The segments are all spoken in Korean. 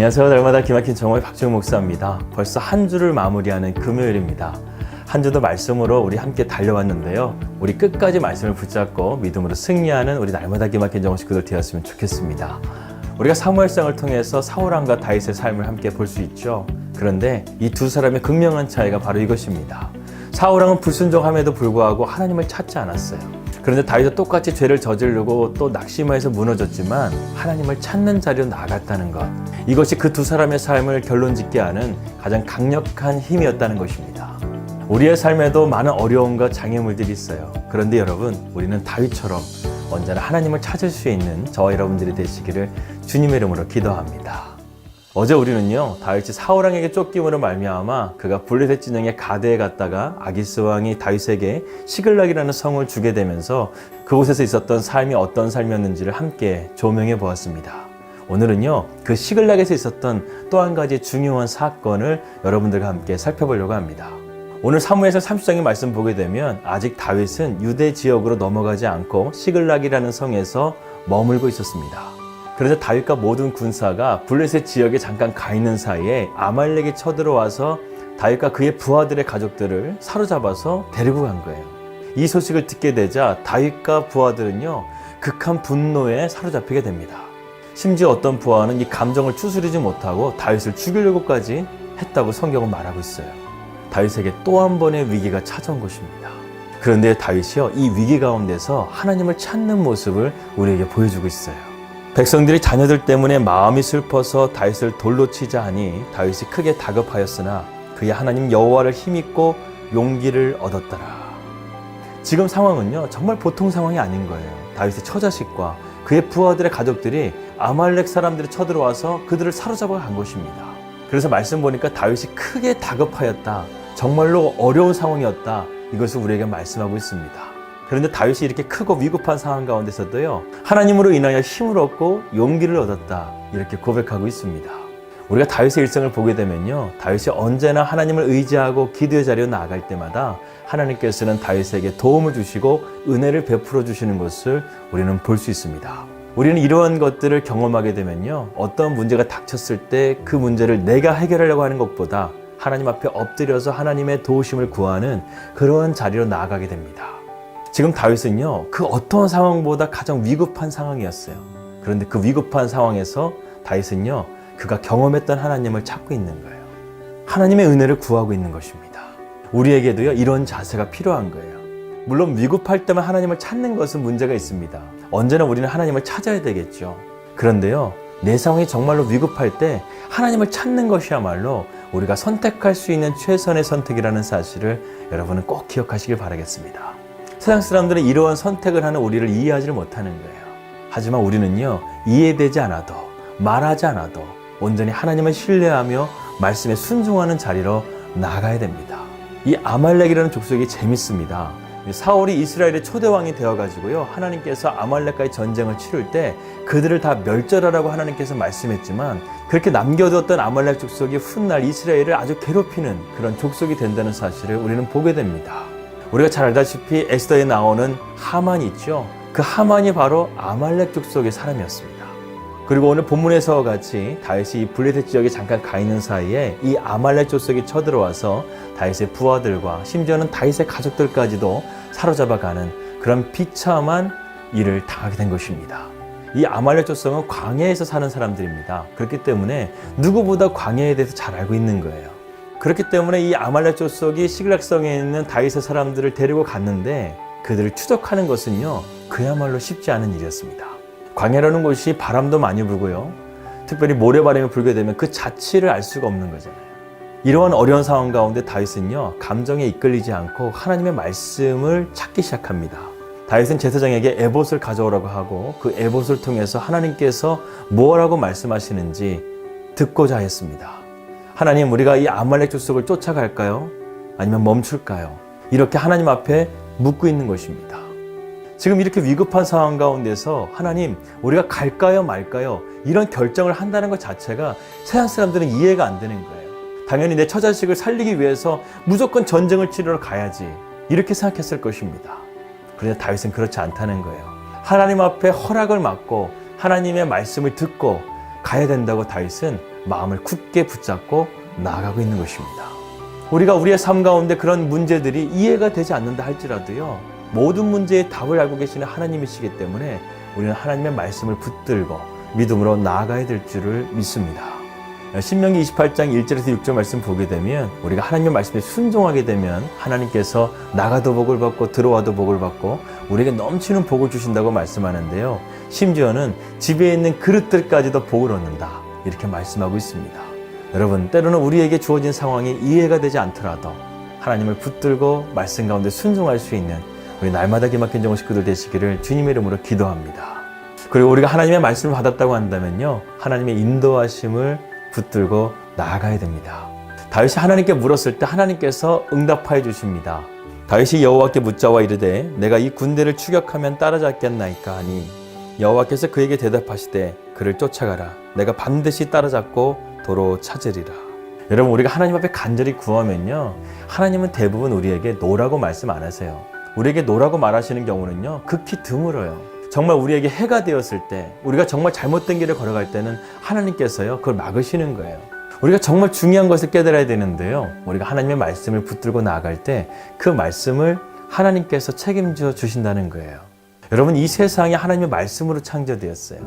안녕하세요. 날마다 기막힌 정호의 박지용 목사입니다. 벌써 한 주를 마무리하는 금요일입니다. 한 주도 말씀으로 우리 함께 달려왔는데요. 우리 끝까지 말씀을 붙잡고 믿음으로 승리하는 우리 날마다 기막힌 정호 식구들 되었으면 좋겠습니다. 우리가 사무엘상을 통해서 사울왕과 다윗의 삶을 함께 볼 수 있죠. 그런데 이 두 사람의 극명한 차이가 바로 이것입니다. 사울왕은 불순종함에도 불구하고 하나님을 찾지 않았어요. 그런데 다윗도 똑같이 죄를 저지르고 또 낙심해서 무너졌지만 하나님을 찾는 자리로 나아갔다는 것. 이것이 그 두 사람의 삶을 결론짓게 하는 가장 강력한 힘이었다는 것입니다. 우리의 삶에도 많은 어려움과 장애물들이 있어요. 그런데 여러분, 우리는 다윗처럼 언제나 하나님을 찾을 수 있는 저와 여러분들이 되시기를 주님의 이름으로 기도합니다. 어제 우리는요 다윗이 사울왕에게 쫓김으로 말미암아 그가 블레셋 진영의 가드에 갔다가 아기스 왕이 다윗에게 시글락이라는 성을 주게 되면서 그곳에서 있었던 삶이 어떤 삶이었는지를 함께 조명해 보았습니다. 오늘은요 그 시글락에서 있었던 또 한 가지 중요한 사건을 여러분들과 함께 살펴보려고 합니다. 오늘 사무에서 30장의 말씀 보게 되면 아직 다윗은 유대 지역으로 넘어가지 않고 시글락이라는 성에서 머물고 있었습니다. 그래서 다윗과 모든 군사가 블레셋 지역에 잠깐 가 있는 사이에 아말렉이 쳐들어와서 다윗과 그의 부하들의 가족들을 사로잡아서 데리고 간 거예요. 이 소식을 듣게 되자 다윗과 부하들은요 극한 분노에 사로잡히게 됩니다. 심지어 어떤 부하는 이 감정을 추스리지 못하고 다윗을 죽이려고까지 했다고 성경은 말하고 있어요. 다윗에게 또 한 번의 위기가 찾아온 것입니다. 그런데 다윗이요 이 위기 가운데서 하나님을 찾는 모습을 우리에게 보여주고 있어요. 백성들이 자녀들 때문에 마음이 슬퍼서 다윗을 돌로 치자 하니 다윗이 크게 다급하였으나 그의 하나님 여호와를 힘입고 용기를 얻었더라. 지금 상황은요 정말 보통 상황이 아닌 거예요. 다윗의 처자식과 그의 부하들의 가족들이 아말렉 사람들이 쳐들어와서 그들을 사로잡아 간 것입니다. 그래서 말씀 보니까 다윗이 크게 다급하였다. 정말로 어려운 상황이었다. 이것을 우리에게 말씀하고 있습니다. 그런데 다윗이 이렇게 크고 위급한 상황 가운데서도요, 하나님으로 인하여 힘을 얻고 용기를 얻었다. 이렇게 고백하고 있습니다. 우리가 다윗의 일생을 보게 되면요, 다윗이 언제나 하나님을 의지하고 기도의 자리로 나아갈 때마다 하나님께서는 다윗에게 도움을 주시고 은혜를 베풀어 주시는 것을 우리는 볼 수 있습니다. 우리는 이러한 것들을 경험하게 되면요, 어떤 문제가 닥쳤을 때 그 문제를 내가 해결하려고 하는 것보다 하나님 앞에 엎드려서 하나님의 도우심을 구하는 그러한 자리로 나아가게 됩니다. 지금 다윗은요, 그 어떤 상황보다 가장 위급한 상황이었어요. 그런데 그 위급한 상황에서 다윗은요, 그가 경험했던 하나님을 찾고 있는 거예요. 하나님의 은혜를 구하고 있는 것입니다. 우리에게도요, 이런 자세가 필요한 거예요. 물론 위급할 때만 하나님을 찾는 것은 문제가 있습니다. 언제나 우리는 하나님을 찾아야 되겠죠. 그런데요, 내 상황이 정말로 위급할 때 하나님을 찾는 것이야말로 우리가 선택할 수 있는 최선의 선택이라는 사실을 여러분은 꼭 기억하시길 바라겠습니다. 세상 사람들은 이러한 선택을 하는 우리를 이해하지 못하는 거예요. 하지만 우리는요, 이해되지 않아도, 말하지 않아도 온전히 하나님을 신뢰하며 말씀에 순종하는 자리로 나가야 됩니다. 이 아말렉이라는 족속이 재밌습니다. 사울이 이스라엘의 초대왕이 되어가지고요, 하나님께서 아말렉과의 전쟁을 치를 때 그들을 다 멸절하라고 하나님께서 말씀했지만 그렇게 남겨두었던 아말렉 족속이 훗날 이스라엘을 아주 괴롭히는 그런 족속이 된다는 사실을 우리는 보게 됩니다. 우리가 잘 알다시피 에스더에 나오는 하만이 있죠. 그 하만이 바로 아말렉 족 속의 사람이었습니다. 그리고 오늘 본문에서 같이 다윗이 이 블레셋 지역에 잠깐 가 있는 사이에 이 아말렉 족속이 쳐들어와서 다윗의 부하들과 심지어는 다윗의 가족들까지도 사로잡아가는 그런 비참한 일을 당하게 된 것입니다. 이 아말렉 족속은 광야에서 사는 사람들입니다. 그렇기 때문에 누구보다 광야에 대해서 잘 알고 있는 거예요. 그렇기 때문에 이 아말렉 족속이 시글락성에 있는 다윗의 사람들을 데리고 갔는데 그들을 추적하는 것은요 그야말로 쉽지 않은 일이었습니다. 광야라는 곳이 바람도 많이 불고요. 특별히 모래바람이 불게 되면 그 자취를 알 수가 없는 거잖아요. 이러한 어려운 상황 가운데 다윗은요 감정에 이끌리지 않고 하나님의 말씀을 찾기 시작합니다. 다윗은 제사장에게 에봇을 가져오라고 하고 그 에봇을 통해서 하나님께서 무엇라고 말씀하시는지 듣고자 했습니다. 하나님 우리가 이 아말렉 족속을 쫓아갈까요? 아니면 멈출까요? 이렇게 하나님 앞에 묻고 있는 것입니다. 지금 이렇게 위급한 상황 가운데서 하나님 우리가 갈까요 말까요? 이런 결정을 한다는 것 자체가 세상 사람들은 이해가 안 되는 거예요. 당연히 내 처자식을 살리기 위해서 무조건 전쟁을 치르러 가야지 이렇게 생각했을 것입니다. 그런데 다윗은 그렇지 않다는 거예요. 하나님 앞에 허락을 받고 하나님의 말씀을 듣고 가야 된다고 다윗은 마음을 굳게 붙잡고 나아가고 있는 것입니다. 우리가 우리의 삶 가운데 그런 문제들이 이해가 되지 않는다 할지라도요, 모든 문제의 답을 알고 계시는 하나님이시기 때문에 우리는 하나님의 말씀을 붙들고 믿음으로 나아가야 될 줄을 믿습니다. 신명기 28장 1절에서 6절 말씀 보게 되면 우리가 하나님의 말씀에 순종하게 되면 하나님께서 나가도 복을 받고 들어와도 복을 받고 우리에게 넘치는 복을 주신다고 말씀하는데요. 심지어는 집에 있는 그릇들까지도 복을 얻는다. 이렇게 말씀하고 있습니다. 여러분, 때로는 우리에게 주어진 상황이 이해가 되지 않더라도 하나님을 붙들고 말씀 가운데 순종할 수 있는 우리 날마다 기막힌 정식 식구들 되시기를 주님의 이름으로 기도합니다. 그리고 우리가 하나님의 말씀을 받았다고 한다면요. 하나님의 인도하심을 붙들고 나아가야 됩니다. 다윗이 하나님께 물었을 때 하나님께서 응답하여 주십니다. 다윗이 여호와께 묻자와 이르되 내가 이 군대를 추격하면 따라잡겠나이까 하니 여호와께서 그에게 대답하시되 그를 쫓아가라 내가 반드시 따라잡고 도로 찾으리라. 여러분 우리가 하나님 앞에 간절히 구하면요 하나님은 대부분 우리에게 노라고 말씀 안 하세요. 우리에게 노라고 말하시는 경우는요 극히 드물어요. 정말 우리에게 해가 되었을 때, 우리가 정말 잘못된 길을 걸어갈 때는 하나님께서요, 그걸 막으시는 거예요. 우리가 정말 중요한 것을 깨달아야 되는데요. 우리가 하나님의 말씀을 붙들고 나아갈 때 그 말씀을 하나님께서 책임져 주신다는 거예요. 여러분, 이 세상이 하나님의 말씀으로 창조되었어요.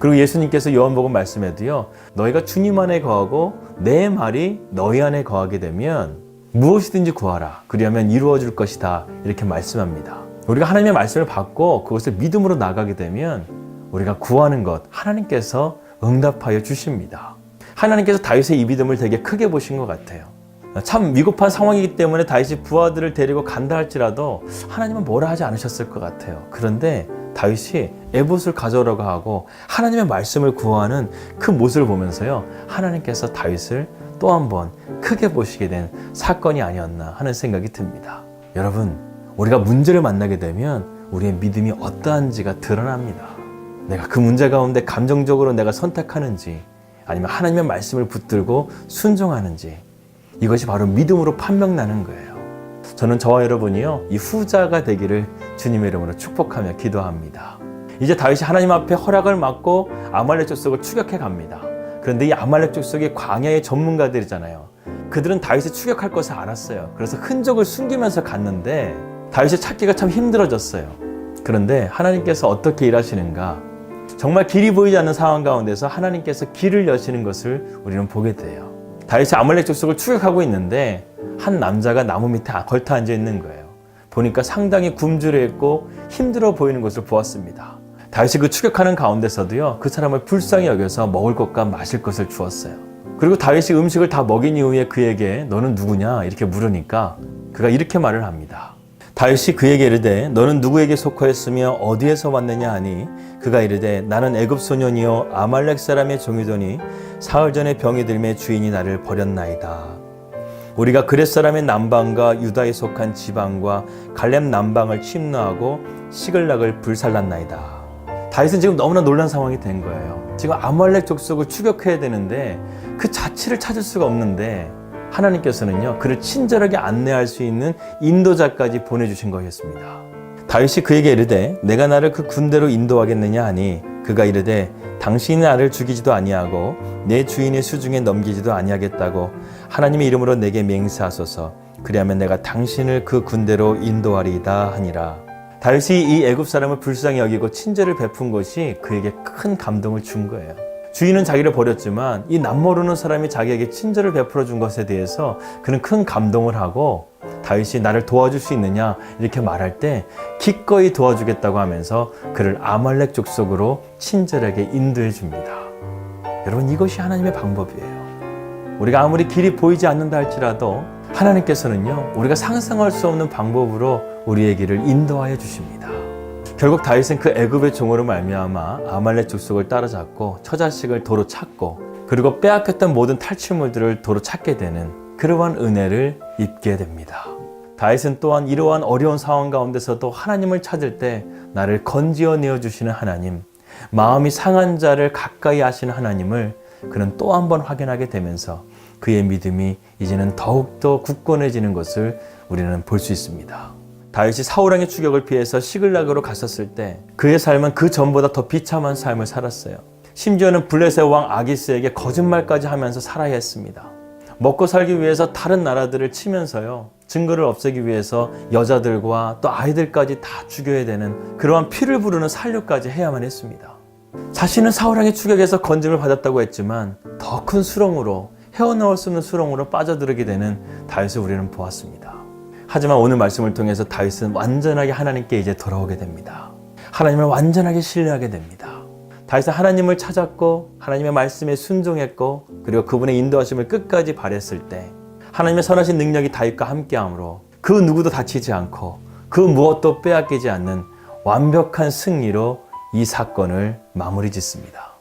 그리고 예수님께서 요한복음 말씀에도요, 너희가 주님 안에 거하고 내 말이 너희 안에 거하게 되면 무엇이든지 구하라. 그리하면 이루어질 것이다. 이렇게 말씀합니다. 우리가 하나님의 말씀을 받고 그것을 믿음으로 나가게 되면 우리가 구하는 것 하나님께서 응답하여 주십니다. 하나님께서 다윗의 이 믿음을 되게 크게 보신 것 같아요. 참 위급한 상황이기 때문에 다윗이 부하들을 데리고 간다 할지라도 하나님은 뭐라 하지 않으셨을 것 같아요. 그런데 다윗이 에봇을 가져오라고 하고 하나님의 말씀을 구하는 그 모습을 보면서요. 하나님께서 다윗을 또 한 번 크게 보시게 된 사건이 아니었나 하는 생각이 듭니다. 여러분, 우리가 문제를 만나게 되면 우리의 믿음이 어떠한지가 드러납니다. 내가 그 문제 가운데 감정적으로 내가 선택하는지 아니면 하나님의 말씀을 붙들고 순종하는지 이것이 바로 믿음으로 판명나는 거예요. 저는 저와 여러분이요 이 후자가 되기를 주님의 이름으로 축복하며 기도합니다. 이제 다윗이 하나님 앞에 허락을 받고 아말렉 족속을 추격해 갑니다. 그런데 이 아말렉 족속이 광야의 전문가들이잖아요. 그들은 다윗이 추격할 것을 알았어요. 그래서 흔적을 숨기면서 갔는데 다윗이 찾기가 참 힘들어졌어요. 그런데 하나님께서 어떻게 일하시는가? 정말 길이 보이지 않는 상황 가운데서 하나님께서 길을 여시는 것을 우리는 보게 돼요. 다윗이 아말렉 족속을 추격하고 있는데 한 남자가 나무 밑에 걸터 앉아 있는 거예요. 보니까 상당히 굶주려 있고 힘들어 보이는 것을 보았습니다. 다윗이 그 추격하는 가운데서도요, 그 사람을 불쌍히 여겨서 먹을 것과 마실 것을 주었어요. 그리고 다윗이 음식을 다 먹인 이후에 그에게 너는 누구냐 이렇게 물으니까 그가 이렇게 말을 합니다. 다윗이 그에게 이르되 너는 누구에게 속하였으며 어디에서 왔느냐 하니 그가 이르되 나는 애굽 소년이요 아말렉 사람의 종이더니 사흘 전에 병이 들매 주인이 나를 버렸나이다. 우리가 그렛 사람의 남방과 유다에 속한 지방과 갈렙 남방을 침노하고 시글락을 불살랐나이다. 다윗은 지금 너무나 놀란 상황이 된 거예요. 지금 아말렉 족속을 추격해야 되는데 그 자취를 찾을 수가 없는데 하나님께서는요, 그를 친절하게 안내할 수 있는 인도자까지 보내주신 것이었습니다. 다윗이 그에게 이르되 내가 나를 그 군대로 인도하겠느냐 하니 그가 이르되 당신이 나를 죽이지도 아니하고 내 주인의 수중에 넘기지도 아니하겠다고 하나님의 이름으로 내게 맹세하소서 그리하면 내가 당신을 그 군대로 인도하리이다 하니라 다윗이 이 애굽 사람을 불쌍히 여기고 친절을 베푼 것이 그에게 큰 감동을 준 거예요. 주인은 자기를 버렸지만 이 남모르는 사람이 자기에게 친절을 베풀어 준 것에 대해서 그는 큰 감동을 하고 다윗이 나를 도와줄 수 있느냐 이렇게 말할 때 기꺼이 도와주겠다고 하면서 그를 아말렉 족속으로 친절하게 인도해 줍니다. 여러분 이것이 하나님의 방법이에요. 우리가 아무리 길이 보이지 않는다 할지라도 하나님께서는요 우리가 상상할 수 없는 방법으로 우리의 길을 인도하여 주십니다. 결국 다윗은 그 애굽의 종으로 말미암아 아말렉 족속을 따라잡고 처자식을 도로 찾고 그리고 빼앗겼던 모든 탈취물들을 도로 찾게 되는 그러한 은혜를 입게 됩니다. 다윗은 또한 이러한 어려운 상황 가운데서도 하나님을 찾을 때 나를 건지어 내어 주시는 하나님, 마음이 상한 자를 가까이 하시는 하나님을 그는 또 한 번 확인하게 되면서 그의 믿음이 이제는 더욱더 굳건해지는 것을 우리는 볼 수 있습니다. 다윗이 사울왕의 추격을 피해서 시글락으로 갔었을 때 그의 삶은 그 전보다 더 비참한 삶을 살았어요. 심지어는 블레셋 왕 아기스에게 거짓말까지 하면서 살아야 했습니다. 먹고 살기 위해서 다른 나라들을 치면서요. 증거를 없애기 위해서 여자들과 또 아이들까지 다 죽여야 되는 그러한 피를 부르는 살류까지 해야만 했습니다. 자신은 사울왕의 추격에서 건짐을 받았다고 했지만 더 큰 수렁으로 헤어나올 수 없는 수렁으로 빠져들게 되는 다윗을 우리는 보았습니다. 하지만 오늘 말씀을 통해서 다윗은 완전하게 하나님께 이제 돌아오게 됩니다. 하나님을 완전하게 신뢰하게 됩니다. 다윗은 하나님을 찾았고 하나님의 말씀에 순종했고 그리고 그분의 인도하심을 끝까지 발했을 때 하나님의 선하신 능력이 다윗과 함께함으로 그 누구도 다치지 않고 그 무엇도 빼앗기지 않는 완벽한 승리로 이 사건을 마무리 짓습니다.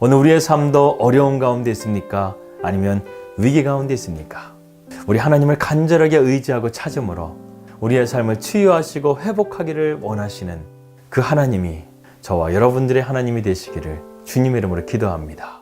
오늘 우리의 삶도 어려운 가운데 있습니까? 아니면 위기 가운데 있습니까? 우리 하나님을 간절하게 의지하고 찾음으로 우리의 삶을 치유하시고 회복하기를 원하시는 그 하나님이 저와 여러분들의 하나님이 되시기를 주님의 이름으로 기도합니다.